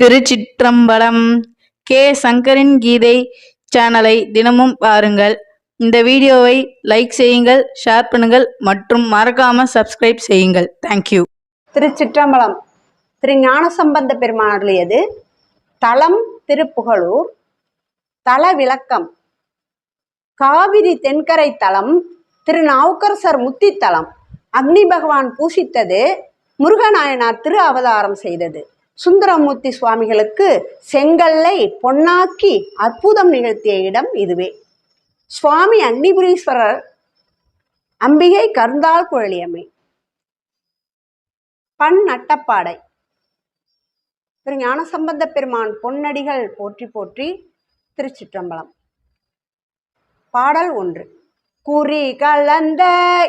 திருச்சிற்றம்பலம் K. சங்கரின் கீதை சேனலை தினமும் பாருங்கள். இந்த வீடியோவை லைக் செய்யுங்கள் ஷேர் பண்ணுங்கள் மற்றும் மறக்காம சப்ஸ்கிரைப் செய்யுங்கள். தேங்க்யூ திருச்சிற்றம்பலம். திரு ஞானசம்பந்த பெருமான் தலம் திருப்புகழூர் தல விளக்கம் காவிரி தென்கரை தலம் திரு நாவுக்கரசர் முத்தித்தலம் அக்னி பகவான் பூசித்தது முருகநாயனார் திரு அவதாரம் செய்தது. சுந்தரமூர்த்தி சுவாமிகளுக்கு செங்கல்லை பொன்னாக்கி அற்புதம் நிகழ்த்திய இடம் இதுவே. சுவாமி அக்னிபுரீஸ்வரர் அம்பிகை கருந்தாள் குழலியம்மை பண் நட்டப்பாடை. திரு ஞானசம்பந்த பெருமான் பொன்னடிகள் போற்றி போற்றி திருச்சிற்றம்பலம். பாடல் ஒன்று. குறி கலந்த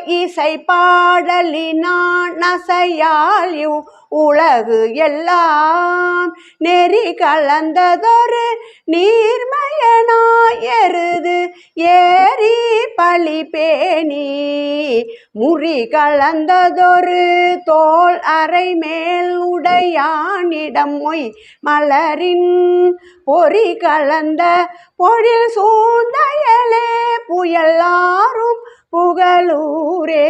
இசை பாடலினான் நசையால் இவ் உலகு எல்லாம். நெறி கலந்ததொரு நீர்மயனாயருது ஏறி பழி பேணி. முறி கலந்ததொரு தோல் அறை மேல் உடையானிடம் மொய் மலரின் பொறி கலந்த பொழில் சூந்தயலே புயலாரும் புகழூரே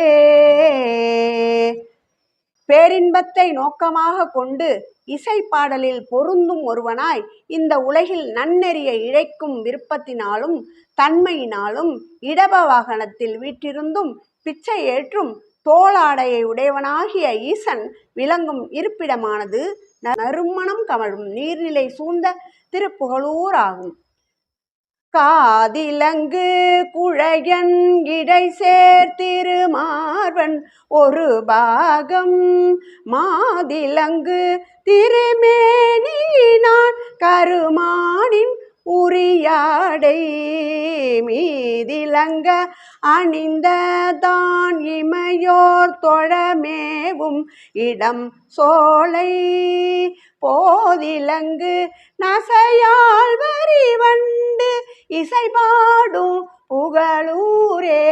பேரின்பத்தை நோக்கமாக கொண்டு இசைப்பாடலில் பொருந்தும் ஒருவனாய் இந்த உலகில் நன்னெறியை இழைக்கும் விருப்பத்தினாலும் தன்மையினாலும் இடப வாகனத்தில் வீற்றிருந்தும் பிச்சை ஏற்றும் தோளாடையை உடையவனாகிய ஈசன் விளங்கும் இருப்பிடமானது நறுமணம் கமழும் நீர்நிலை சூழ்ந்த திருப்புகழூர் ஆகும். காதிலங்கு குழையன் இடை சேர்த்திருமார்வன் ஒரு பாகம் மாதிலங்கு திருமேனியினான் கருமானின் உரியாடை மீதிலங்க அணிந்ததான் இமையோர் தொழமேவும் இடம் சோலை. போதிலங்கு நசையால் வரி வண்டு இசை பாடும் புகழூரே.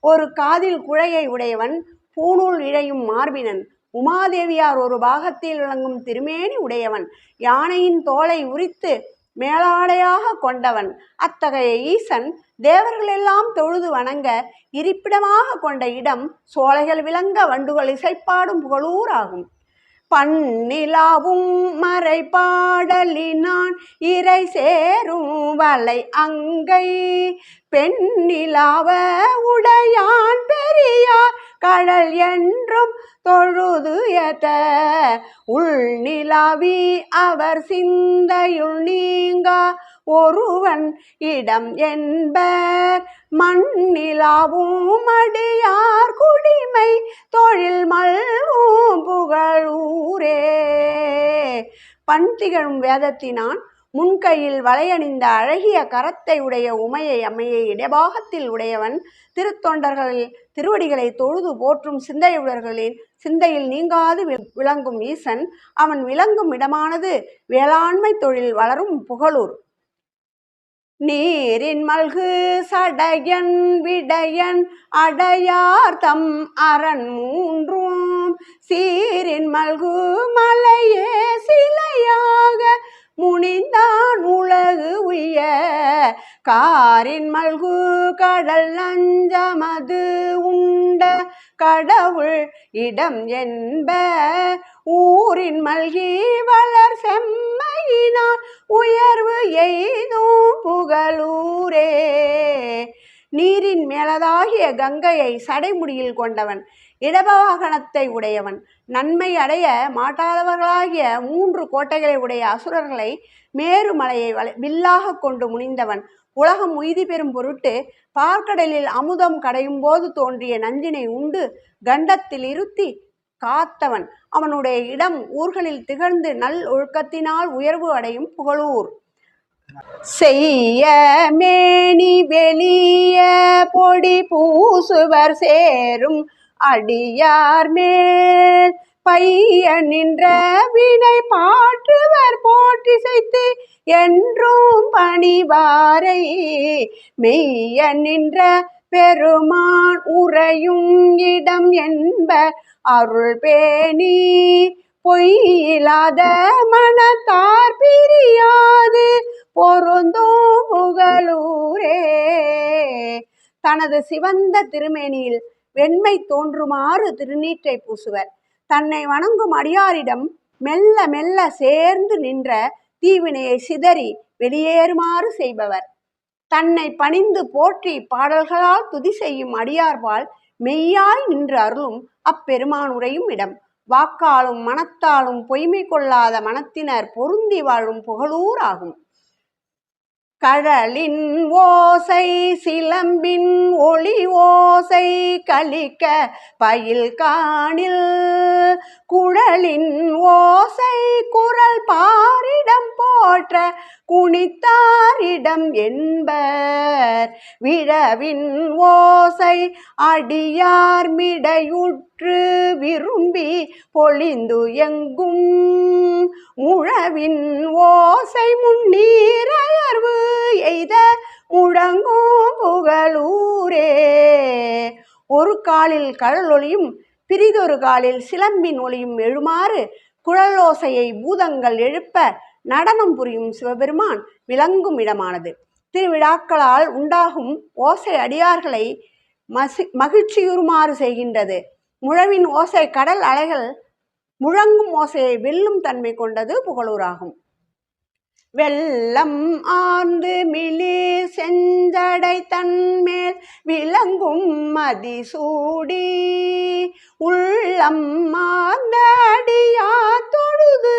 ஒரு காதில் குழையை உடையவன் பூணூல் இழையும் மார்பினன் உமாதேவியார் ஒரு பாகத்தில் விளங்கும் திருமேனி உடையவன். யானையின் தோலை உரித்து மேலாடையாக கொண்டவன். அத்தகைய ஈசன் தேவர்களெல்லாம் தொழுது வணங்க இருப்பிடமாக கொண்ட இடம் சோலைகள் விளங்க வண்டுகள் இசைப்பாடும் புகழூர் ஆகும் பன்னிலாவும் மறை பாடலினான் இறை சேரும் வலை அங்கை. பெண்ணிலாவ உடையான் கடல் என்றும் தொழுது ஏத்த. உள்நிலாவி அவர் சிந்தையுள் நீங்கா ஒருவன் இடம் என்பர். மண்ணிலாவும் அடியார் குடிமை தொழில் மல்வும் புகழூரே பண் திகழும் வேதத்தினான் முன்கையில் வளையணிந்த அழகிய கரத்தை உடைய உமையை அம்மையை இடபாகத்தில் உடையவன் திருத்தொண்டர்களில் திருவடிகளை தொழுது போற்றும் சிந்தையுடர்களின் சிந்தையில் நீங்காது விளங்கும் ஈசன். அவன் விளங்கும் இடமானது வேளாண்மை தொழில் வளரும் புகழூர் நீரின் மல்கு சடையன் விடையன் அடையார் தம் அரண் மூன்றும். சீரின் மல்கு மலையே சிலையாக முனிந்தான் உலகு உய காரின் மல்கு கடல் நஞ்சமது உண்ட கடவுள் இடம் என்ப ஊரின் மல்கி வளர் செம்மையினால் உயர்வு எய்தும் புகழூரே நீரின் மேலதாகிய கங்கையை சடைமுடியில் கொண்டவன் இடபவாகனத்தை உடையவன். நன்மை அடைய மாட்டாதவர்களாகிய மூன்று கோட்டைகளை உடைய அசுரர்களை மேருமலையை வளை வில்லாக கொண்டு முனிந்தவன். உலகம் உய்தி பெறும் பொருட்டு பார்க்கடலில் அமுதம் கடையும் போது தோன்றிய நஞ்சினை உண்டு கண்டத்தில் இருத்தி காத்தவன். அவனுடைய இடம் ஊர்களில் திகழ்ந்து நல் ஒழுக்கத்தினால் உயர்வு அடையும் புகழூர். செய்ய மேனி வெளிய பொடி பூசுவர் சேரும் அடியார் மேல் பைய நின்ற வினை பாற்றுவர் போற்றி செய்து என்றும் பணிவாரை. மெய்ய நின்ற பெருமான் உறையும் இடம் என்ப அருள் பேணி பொய்யில்லாத மனத்தார் பிரியாது பொருந்தும் புகழூரே. தனது சிவந்த திருமேனியில் வெண்மை தோன்றுமாறு திருநீற்றை பூசுவர். தன்னை வணங்கும் அடியாரிடம் மெல்ல மெல்ல சேர்ந்து நின்ற தீவினையை சிதறி வெளியேறுமாறு செய்பவர். தன்னை பணிந்து போற்றி பாடல்களால் துதி செய்யும் அடியார்பால் மெய்யாய் நின்று அருளும் அப்பெருமானுரையும் இடம். வாக்காலும் மனத்தாலும் பொய்மை கொள்ளாத மனத்தினர் பொருந்தி வாழும் புகழூர் ஆகும். கடலின் ஓசை சிலம்பின் ஒளி ஓசை கழிக்க பயில் காணில். குழலின் ஓசை குரல் பாரிடம் போற்ற குனித்தாரிடம் என் வின் ஓசை அடியார் மிடையுற்று விரும்பி பொழிந்து எங்கும். முழவின் ஓசை முன்னீரையர்வு எய்த முழங்கும் புகழூரே ஒரு காலில் கடல் ஒளியும் பிரிதொரு காலில் சிலம்பின் ஒளியும் எழுமாறு குழலோசையை பூதங்கள் எழுப்ப நடனம் புரியும் சிவபெருமான் விளங்கும் இடமானது. திருவிழாக்களால் உண்டாகும் ஓசை அடியார்களை மசி மகிழ்ச்சியுறுமாறு செய்கின்றது. முழவின் ஓசை கடல் அலைகள் முழங்கும் ஓசையை வெல்லும் தன்மை கொண்டது புகழூராகும். வெள்ளம் ஆர்ந்து மிளி செஞ்சடை தன்மேல் விளங்கும் மதிசூடி உள்ளம் மாந்த அடியா தொழுது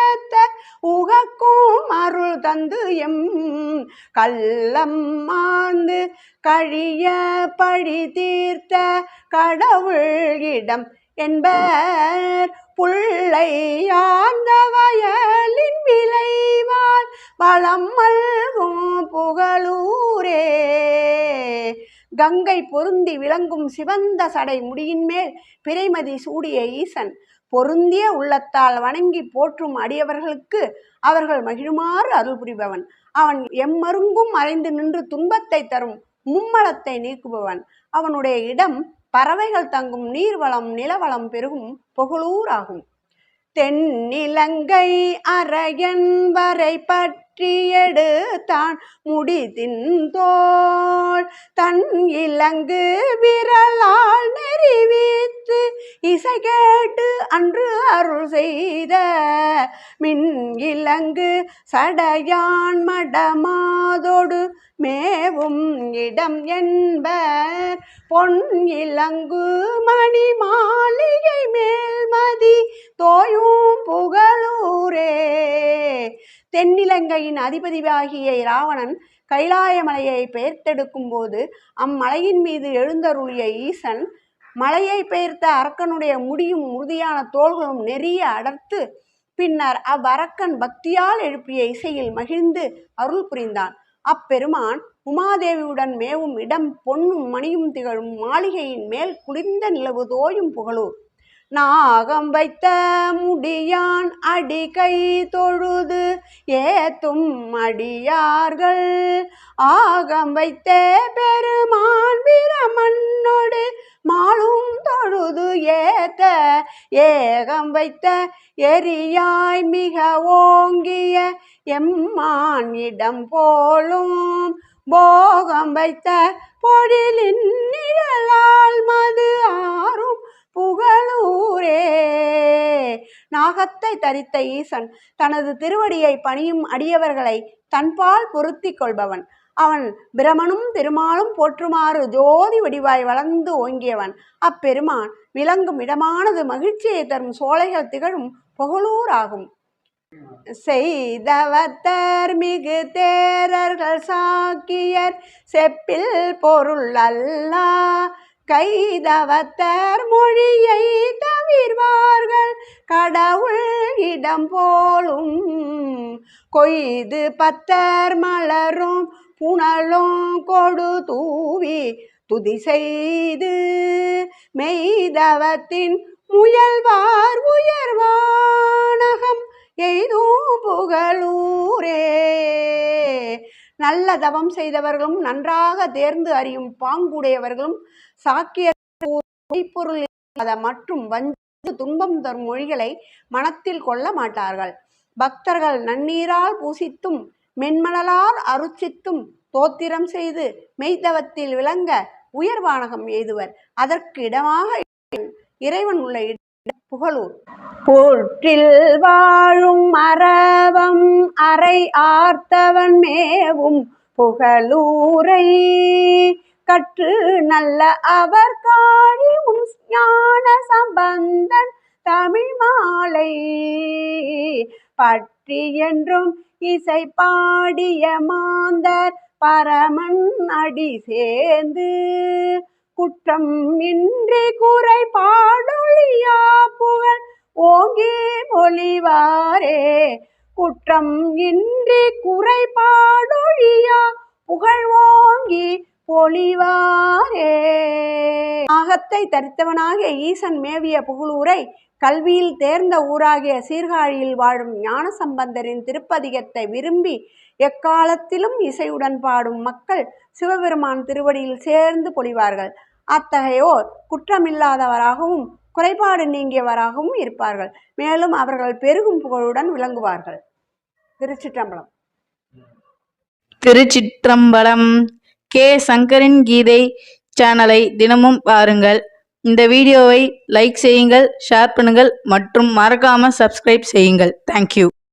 ஏத்த உகக்கும் அருள் தந்து எம் கள்ளம் மாந்து கழிய பழி தீர்த்த கடவுள் இடம் என்பர் புள்ளை ஆந்த வயலின் விளைவால் வளம் மல்கும் புகழூரே. கங்கை பொருந்தி விளங்கும் சிவந்த சடை முடியின் மேல் பிறைமதி சூடிய ஈசன். பொருந்திய உள்ளத்தால் வணங்கி போற்றும் அடியவர்களுக்கு அவர்கள் மகிழுமாறு அருள் புரிபவன். அவன் எம்மருங்கும் மறைந்து நின்று துன்பத்தை தரும் மும்மலத்தை நீக்குபவன். அவனுடைய இடம் பறவைகள் தங்கும் நீர்வளம் நிலவளம் பெருகும் புகழூர் ஆகும் தென்னிலங்கை அரையன் வரைப்பட்ட வெற்றியெடுத்தான் முடிதின் தோள். தன் இலங்கு விரலால் நெறிவித்து இசை கேட்டு அன்று அருள் செய்த மின் இலங்கு சடையான் மடமாதோடு மேவும் இடம் என்பர் பொன் இலங்கு மணிமா தென்னிலங்கையின் அதிபதியாகிய ராவணன் கைலாயமலையை பெயர்த்தெடுக்கும் போது அம்மலையின் மீது எழுந்தருளிய ஈசன் மலையை பெயர்த்த அரக்கனுடைய முடியும் உறுதியான தோள்களும் நெறிய அடர்த்து பின்னர் அவ்வரக்கன் பக்தியால் எழுப்பிய இசையில் மகிழ்ந்து அருள் புரிந்தான். அப்பெருமான் உமாதேவியுடன் மேவும் இடம் பொன்னும் மணியும் திகழும் மாளிகையின் மேல் குளிர்ந்த நிலவு தோயும் புகழூர். நாகம் வைத்த முடியான் அடிகை தொழுது ஏத்தும் அடியார்கள். ஆகம் வைத்த பெருமான் பிரமன்னோடு மாலும் தொழுது ஏத்த ஏகம் வைத்த எரியாய் மிக ஓங்கிய எம்மான் இடம் போலும். போகம் வைத்த பொழிலின் நிழலால் மது ஆறும் புகழூரே. நாகத்தை தரித்த ஈசன் தனது திருவடியை பணியும் அடியவர்களை தன்பால் பொருத்திக் கொள்பவன். அவன் பிரமனும் திருமாலும் போற்றுமாறு ஜோதி வடிவாய் வளர்ந்து ஓங்கியவன். அப்பெருமான் விளங்கும் இடமானது மகிழ்ச்சியை தரும் சோலைகள் திகழும் புகழூர் ஆகும். செய்தவத்தர் மிகு தேரர்கள் சாக்கியர். செப்பில் பொருள் அல்லா. கைதவத்தர் மொழியை தவிர்வார்கள். கடவுள் இடம் போலும் கொய்து பத்தர் மலரும் புனலும் கொடு தூவி துதி செய்து. மெய்தவத்தின் முயல்வார் உயர் நல்ல தவம் செய்தவர்களும் நன்றாக தேர்ந்து அறியும் பாங்குடையவர்களும் சாக்கிய பொருள் இல்லாத மற்றும் வஞ்சு துன்பம் தரும் மொழிகளை மனத்தில் கொள்ள மாட்டார்கள். பக்தர்கள் நன்னீரால் பூசித்தும் மென்மணலால் அருச்சித்தும் தோத்திரம் செய்து மெய்தவத்தில் விளங்க உயர்வானகம் எய்துவர். அதற்கு இடமாக இறைவன் உள்ள இடம் புகழூர். போற்றில் வாழும் மரவம் அறை ஆர்த்தவன் மேவும் புகழூரை. கற்று நல்ல அவர் காணியும் ஞான சம்பந்தன் தமிழ் மாலை. பற்றி என்றும் இசை பாடிய மாந்தர் பரமன் அடி சேர்ந்து குற்றம் இன்றி குறை பாடொழியா புகழ் ஓங்கி மொழிவாரே. குற்றம் இன்றி குறை பாடொழியா புகழ் ஓங்கி பொழிவாரே. நாகத்தை தரித்தவனாகிய ஈசன் மேவிய புகழூரை கல்வியில் தேர்ந்த ஊராகிய சீர்காழியில் வாழும் ஞானசம்பந்தரின் திருப்பதிகத்தை விரும்பி எக்காலத்திலும் இசையுடன் பாடும் மக்கள் சிவபெருமான் திருவடியில் சேர்ந்து பொழிவார்கள். அத்தகையோர் குற்றமில்லாதவராகவும் குறைபாடு நீங்கியவராகவும் இருப்பார்கள். மேலும் அவர்கள் பெருகும் புகழுடன் விளங்குவார்கள். திருச்சிற்றம்பலம். திருச்சிற்றம்பலம். கே. சங்கரின் கீதை சேனலை தினமும் பாருங்கள். இந்த வீடியோவை லைக் செய்யுங்கள் ஷேர் பண்ணுங்கள் மற்றும் மறக்காமல் சப்ஸ்கிரைப் செய்யுங்கள். தேங்க்யூ